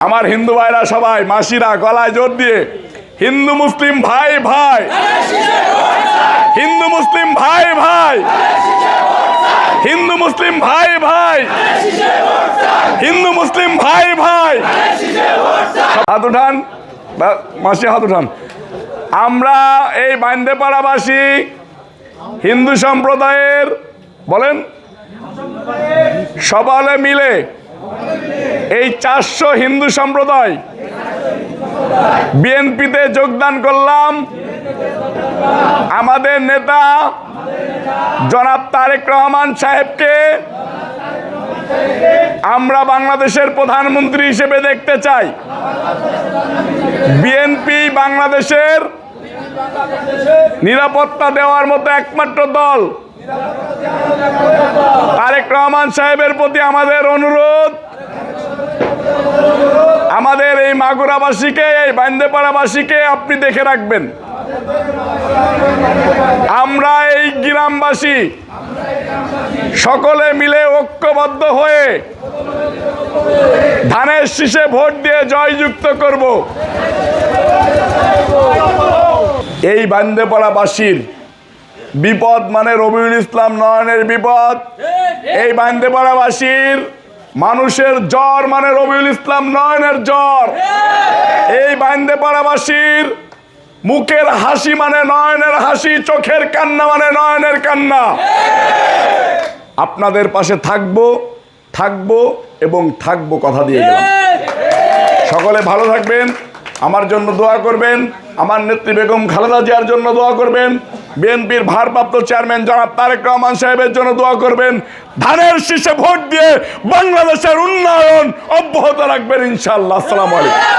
আমার হিন্দু ভাইরা সবাই, মাসিরা গলায় জোর দিয়ে, হিন্দু মুসলিম ভাই ভাই। হিন্দু মুসলিম ভাই ভাই। হিন্দু মুসলিম ভাই ভাই। হিন্দু মুসলিম ভাই ভাই। হাত উঠান। মাসি হাত উঠান। আমরা এই বান্দেপাড়াবাসী হিন্দু সম্প্রদায়ের, বলেন, সবালে মিলে এই চারশো হিন্দু সম্প্রদায় বিএনপিতে যোগদান করলাম। আমাদের নেতা জনাব তারেক রহমান সাহেবকে আমরা বাংলাদেশের প্রধানমন্ত্রী হিসেবে দেখতে চাই। বিএনপি বাংলাদেশের নিরাপত্তা দেওয়ার মতো একমাত্র দল রহমান সাহেবের প্রতি আমাদের অনুরোধ। আমাদের এই মাগুরাবাসীকে, এই বান্দেপাড়াবাসীকে আপনি দেখে রাখবেন। আমরা এই গ্রামবাসী সকলে মিলে ঐক্যবদ্ধ হয়ে ধানের শীষে ভোট দিয়ে জয়যুক্ত করব। এই বান্দেপাড়াবাসীর বিপদ মানে রবিউল ইসলাম নয়নের বিপদ। এই বান্দেপাড়াবাসীর মানুষের জ্বর মানে রবিউল ইসলাম নয়নের জ্বর। এই বান্দেপাড়াবাসীর মুখের হাসি মানে নয়নের হাসি, চোখের কান্না মানে নয়নের কান্না। আপনাদের পাশে থাকব থাকব এবং থাকব কথা দিয়ে সকলে ভালো থাকবেন। আমার জন্য দোয়া করবেন। আমার নেত্রী বেগম খালেদা জিয়ার জন্য দোয়া করবেন। বিএনপির ভারপ্রাপ্ত চেয়ারম্যান জনাব তারেক রহমান সাহেবের জন্য দোয়া করবেন। ধানের শীষে ভোট দিয়ে বাংলাদেশের উন্নয়ন অব্যাহত রাখবেন ইনশাআল্লাহ। আসসালামু আলাইকুম।